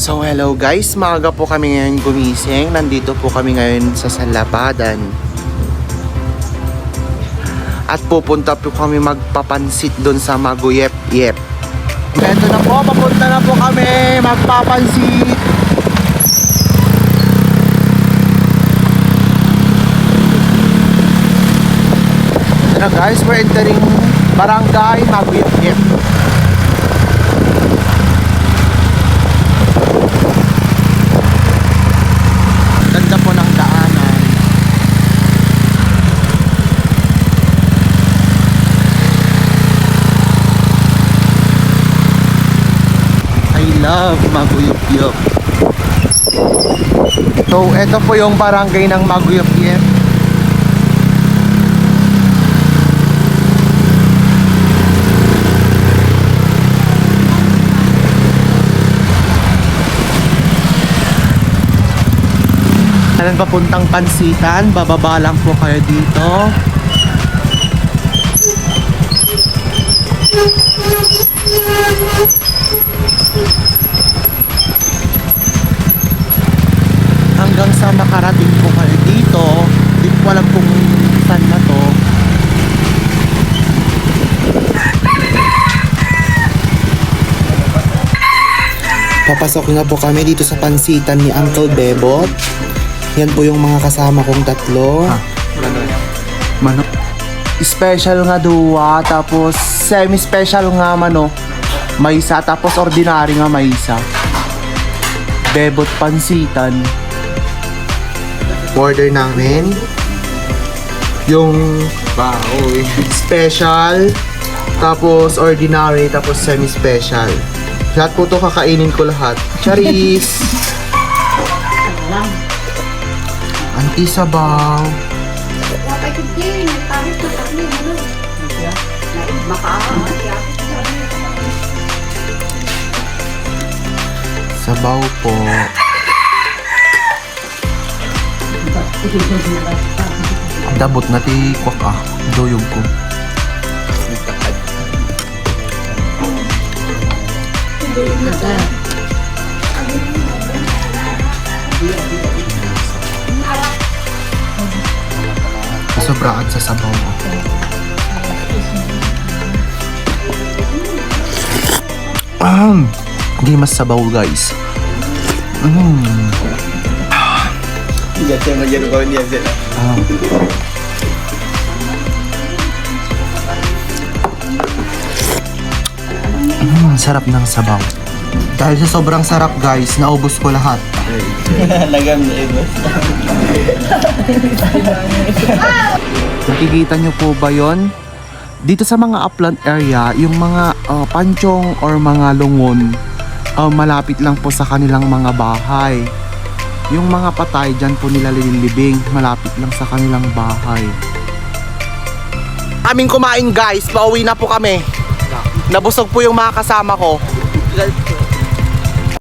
So hello guys, maaga po kami ngayon gumising. Nandito po kami ngayon sa Salabadan. At pupunta po kami magpapansit doon sa Maguyep Yep. Ito na po, papunta na po kami magpapansit. Ito na guys, we're entering Barangay Maguyep Yep. Ganda po ng daanan. I love Maguyup-yup. So, ito po yung barangay ng Maguyup-yup. Papuntang Pansitan, bababa lang po kayo dito. Hanggang sa makarating po kayo dito, di ko alam kung saan na to. Papasok na po kami dito sa pansitan ni Uncle Bebot. Yan po yung mga kasama kong tatlo. Mano? Special nga duwa, tapos semi-special nga mano. May isa, tapos ordinary nga may isa. Bebot pansitan. Order namin. Yung baoy. Special, tapos ordinary, tapos semi-special. Lahat po to kakainin ko lahat. Charis! Anti sabaw. Dapat din, nagpapit na kami, ano? Makaawa, Sabaw po. Dabot na ti kwak ah. Doyog ko. Sobraan sa sabaw ko. Ah, hindi mas sabaw guys. Mm. Ah. Sarap ng sabaw. Dahil sa sobrang sarap guys, naubos ko lahat. Lagam na iba. Nakikita nyo po ba yon? Dito sa mga upland area, yung mga ah, panchong or mga lungon, ah, malapit lang po sa kanilang mga bahay. Yung mga patay dyan po nila lilibing, malapit lang sa kanilang bahay. Kaming kumain guys, pauwi na po kami. Nabusog po yung mga kasama ko.